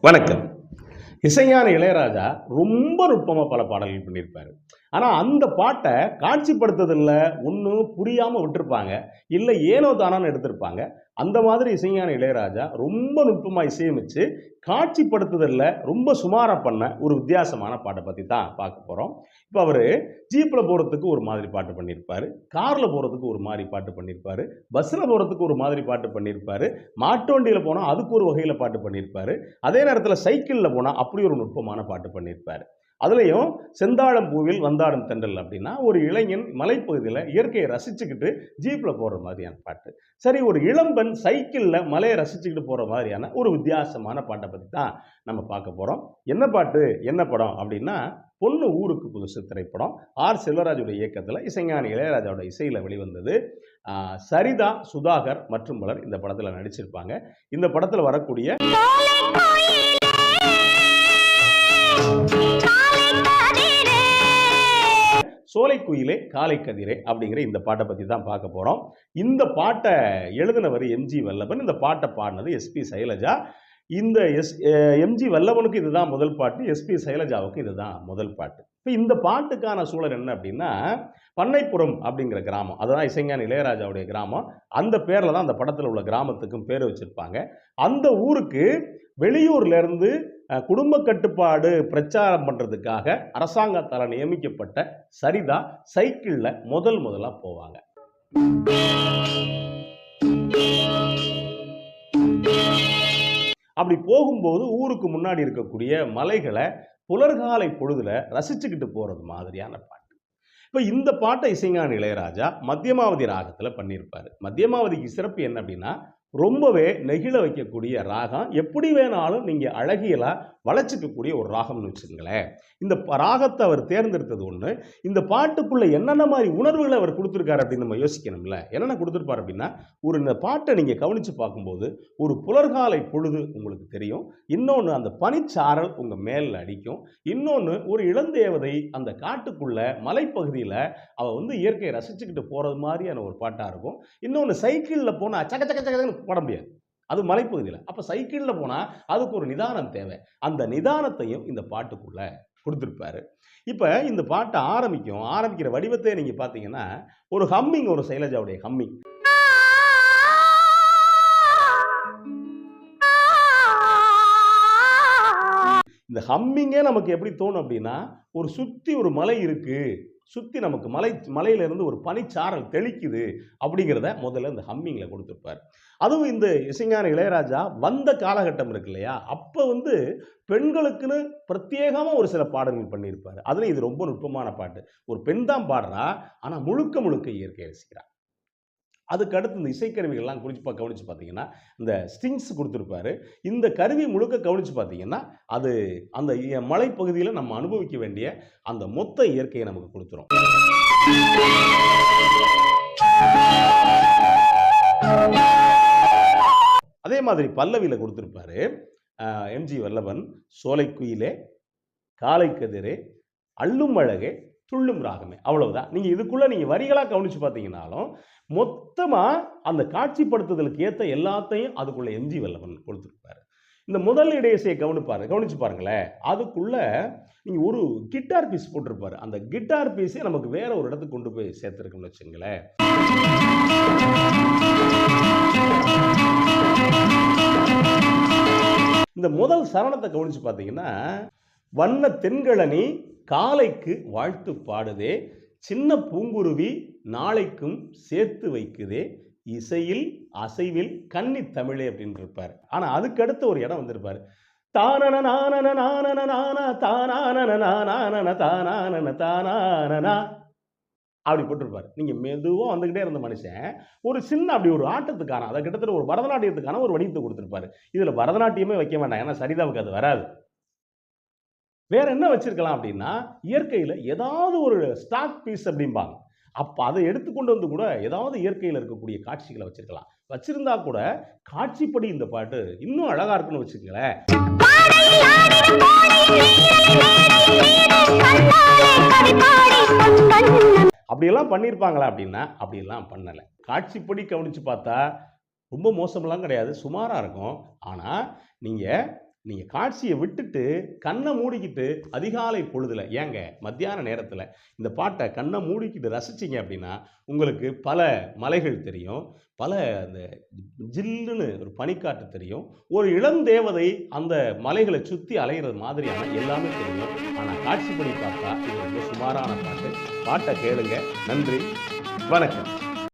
வணக்கம். இசைஞான இளையராஜா ரொம்ப நுட்பமாக பல பாடல்கள் பண்ணியிருப்பாரு. ஆனால் அந்த பாட்டை காட்சிப்படுத்துறதில் ஒன்றும் புரியாமல் விட்டுருப்பாங்க. இல்லை ஏனோ தானான்னு எடுத்திருப்பாங்க. அந்த மாதிரி இசைஞான இளையராஜா ரொம்ப நுட்பமாக இசையமைச்சு காட்சிப்படுத்துதலில் ரொம்ப சுமாராக பண்ண ஒரு வித்தியாசமான பாட்டை பற்றி தான் பார்க்க போகிறோம் இப்போ அவர் ஜீப்பில் போகிறதுக்கு ஒரு மாதிரி பாட்டு பண்ணியிருப்பாரு காரில் போகிறதுக்கு ஒரு மாதிரி பாட்டு பண்ணியிருப்பாரு பஸ்ஸில் போகிறதுக்கு ஒரு மாதிரி பாட்டு பண்ணியிருப்பாரு மாட்டுவண்டியில் போனால் அதுக்கு ஒரு வகையில் பாட்டு பண்ணியிருப்பார் அதே நேரத்தில் சைக்கிளில் போனால் அப்படி ஒரு நுட்பமான பாட்டு பண்ணியிருப்பார். அதுலேயும் செந்தாழம் பூவில் வந்தாடும் தென்றல் அப்படின்னா ஒரு இளைஞன் மலைப்பகுதியில் இயற்கையை ரசிச்சுக்கிட்டு ஜீப்பில் போகிற மாதிரியான பாட்டு. சரி ஒரு இளம்பெண் சைக்கிளில் மலையை ரசிச்சுக்கிட்டு போகிற மாதிரியான ஒரு வித்தியாசமான பாட்டை பற்றி தான் நம்ம பார்க்க போகிறோம் என்ன பாட்டு என்ன படம் அப்படின்னா பொண்ணு ஊருக்கு புதுசு திரைப்படம். ஆர். செல்வராஜோட இயக்கத்தில் இசைஞானி இளையராஜாவோட இசையில் வெளிவந்தது. சரிதா சுதாகர் மற்றும் பலர் இந்த படத்தில் நடிச்சிருப்பாங்க. இந்த படத்தில் வரக்கூடிய சோலைக்குயிலே காலை கதிரே அப்படிங்கிற இந்த பாட்டை பற்றி தான் பார்க்க போகிறோம் இந்த பாட்டை எழுதினவர் எம்ஜி வல்லபன். இந்த பாட்டை பாடினது எஸ்பி சைலஜா. இந்த எஸ் எம்ஜி வல்லவனுக்கு இதுதான் முதல் பாட்டு எஸ்பி சைலஜாவுக்கு இதுதான் முதல் பாட்டு இப்போ இந்த பாட்டுக்கான சூழல் என்ன அப்படின்னா பண்ணைப்புறம் அப்படிங்கிற கிராமம் அதுதான் இசைஞான இளையராஜாவுடைய கிராமம் அந்த பேரில் தான் அந்த படத்தில் உள்ள கிராமத்துக்கும் பேர் வச்சுருப்பாங்க அந்த ஊருக்கு வெளியூர்லேருந்து குடும்ப கட்டுப்பாடு பிரச்சாரம் பண்ணுறதுக்காக அரசாங்கத்தால் நியமிக்கப்பட்ட சரிதா சைக்கிளில் முதல் முதலாக போவாங்க அப்படி போகும்போது ஊருக்கு முன்னாடி இருக்கக்கூடிய மலைகளை புலர்காலை பொழுதுல ரசிச்சுக்கிட்டு போகிறது மாதிரியான பாட்டு. இப்போ இந்த பாட்டை இசைஞான இளையராஜா மத்தியமாவதி ராகத்தில் பண்ணியிருப்பார். மத்தியமாவதிக்கு சிறப்பு என்ன அப்படின்னா ரொம்பவே நெகிழ வைக்கக்கூடிய ராகம். எப்படி வேணாலும் நீங்கள் அழகியலாக வளைச்சிக்கக்கூடிய ஒரு ராகம்னு வச்சுக்கோங்களேன். இந்த ப- ராகத்தை அவர் தேர்ந்தெடுத்தது ஒன்று இந்த பாட்டுக்குள்ளே என்னென்ன மாதிரி உணர்வுகளை அவர் கொடுத்துருக்காரு அப்படின்னு நம்ம யோசிக்கணும்ல. என்னென்ன கொடுத்துருப்பார் அப்படின்னா ஒரு இந்த பாட்டை நீங்கள் கவனித்து பார்க்கும்போது ஒரு புலர்காலை பொழுது உங்களுக்கு தெரியும். இன்னொன்று அந்த பனிச்சாரல் உங்கள் மேலில் அடிக்கும். இன்னொன்று ஒரு இளந்தேவதை அந்த காட்டுக்குள்ளே மலைப்பகுதியில் அவள் வந்து இயற்கையை ரசிச்சுக்கிட்டு போகிறது மாதிரியான ஒரு பாட்டாக இருக்கும். இன்னொன்று சைக்கிளில் போனால் சக்க சக்க சக்கன்னு போட முடியாது அது மலைப்பகுதியில். அப்போ சைக்கிளில் போனால் அதுக்கு ஒரு நிதானம் தேவை. அந்த நிதானத்தையும் இந்த பாட்டுக்குள்ளே கொடுத்துருப்பாரு. இப்போ இந்த பாட்டை ஆரம்பிக்கும். ஆரம்பிக்கிற வடிவத்தை நீங்கள் பார்த்தீங்கன்னா ஒரு ஹம்மிங் ஒரு சைலஜாவுடைய ஹம்மிங். இந்த ஹம்மிங்கே நமக்கு எப்படி தோணும் அப்படின்னா ஒரு சுற்றி ஒரு மலை இருக்கு. சுற்றி நமக்கு மலை மலையிலேருந்து ஒரு பனிச்சாரல் தெளிக்குது அப்படிங்கிறத முதல்ல இந்த ஹம்மிங்கில் கொடுத்துருப்பார். அதுவும் இந்த இசைஞான இளையராஜா வந்த காலகட்டம் இருக்கு இல்லையா? அப்போ வந்து பெண்களுக்குன்னு பிரத்யேகமாக ஒரு சில பாடல்கள் பண்ணியிருப்பார். அதில் இது ரொம்ப நுட்பமான பாட்டு. ஒரு பெண் தான் பாடுறா ஆனால் முழுக்க முழுக்க இயற்கை ரசிக்கிறார் அதுக்கு அடுத்து இந்த இசைக்கருவிகள்லாம் குறித்து கவனித்து பார்த்தீங்கன்னா இந்த ஸ்ட்ரிங்ஸ் கொடுத்துருப்பாரு. இந்த கருவி முழுக்க கவனித்து பார்த்தீங்கன்னா அது அந்த மலைப்பகுதியில் நம்ம அனுபவிக்க வேண்டிய அந்த மொத்த இயற்கையை நமக்கு கொடுத்துரும். அதே மாதிரி பல்லவியில் கொடுத்துருப்பாரு எம்ஜி வல்லவன் சோலைக்குயிலே காலை கதிரே அள்ளும் அழகே துள்ளும் ராகமே. அவ்வளவுதான். நீங்கள் இதுக்குள்ளே நீங்கள் வரிகளாக கவனித்து பார்த்தீங்கன்னாலும் மொத்தமாக அந்த காட்சிப்படுத்துதலுக்கு ஏற்ற எல்லாத்தையும் அதுக்குள்ளே எம்ஜி வல்லவன் கொடுத்துருப்பாரு. இந்த முதல் இடையசையை கவனிப்பாரு கவனிச்சு பாருங்களேன். அதுக்குள்ளே நீங்கள் ஒரு கிட்டார் பீஸ் போட்டிருப்பாரு. அந்த கிட்டார் பீஸே நமக்கு வேற ஒரு இடத்துக்கு கொண்டு போய் சேர்த்துருக்குன்னு வச்சுங்களேன் இந்த முதல் சரணத்தை கவனிச்சு பார்த்தீங்கன்னா வண்ண தென்கழனி காலைக்கு வாழ்த்து பாடுதே சின்ன பூங்குருவி நாளைக்கும் சேர்த்து வைக்குதே இசையில் அசைவில் கன்னி தமிழே அப்படின்னு இருப்பார் ஆனால் அதுக்கடுத்து ஒரு இடம் வந்திருப்பார். தானன நானன நானன நானா தானானன நானானன தானானன தானானனா அப்படி போட்டிருப்பார். நீங்கள் மெதுவாக வந்துக்கிட்டே இருந்த மனுஷன் ஒரு சின்ன அப்படி ஒரு ஆட்டத்துக்கான அதை கிட்டத்தட்ட ஒரு பரதநாட்டியத்துக்கான ஒரு வடிவத்தை கொடுத்துருப்பாரு. இதில் பரதநாட்டியமே வைக்க வேண்டாம் ஏன்னா சரிதாவுக்கு அது வராது. வேற என்ன வச்சிருக்கலாம் அப்படின்னா இயற்கையில் ஏதாவது ஒரு ஸ்டாக் பீஸ் அப்படிம்பாங்க. அப்போ அதை எடுத்துக்கொண்டு வந்து கூட ஏதாவது இயற்கையில் இருக்கக்கூடிய காட்சிகளை வச்சிருக்கலாம். வச்சிருந்தா கூட காட்சிப்படி இந்த பாட்டு இன்னும் அழகா இருக்குன்னு வச்சுக்கங்களேன். அப்படியெல்லாம் பண்ணியிருப்பாங்களா அப்படின்னா அப்படியெல்லாம் பண்ணலை. காட்சிப்படி கவனித்து பார்த்தா ரொம்ப மோசமெல்லாம் கிடையாது சுமாராக இருக்கும். ஆனால் நீங்கள் நீங்கள் காட்சியை விட்டுட்டு கண்ணை மூடிக்கிட்டு அதிகாலை பொழுதில் ஏங்க மத்தியான நேரத்தில் இந்த பாட்டை கண்ணை மூடிக்கிட்டு ரசிச்சீங்க அப்படின்னா உங்களுக்கு பல மலைகள் தெரியும் பல அந்த ஜில்லுன்னு ஒரு பனிக்காட்டு தெரியும் ஒரு இளம் தேவதை அந்த மலைகளை சுற்றி அலைகிறது மாதிரியான எல்லாமே தெரியும். ஆனால் காட்சிப்படி பார்த்தா இது ரொம்ப சுமாரான பாட்டு. பாட்டை கேளுங்க. நன்றி. வணக்கம்.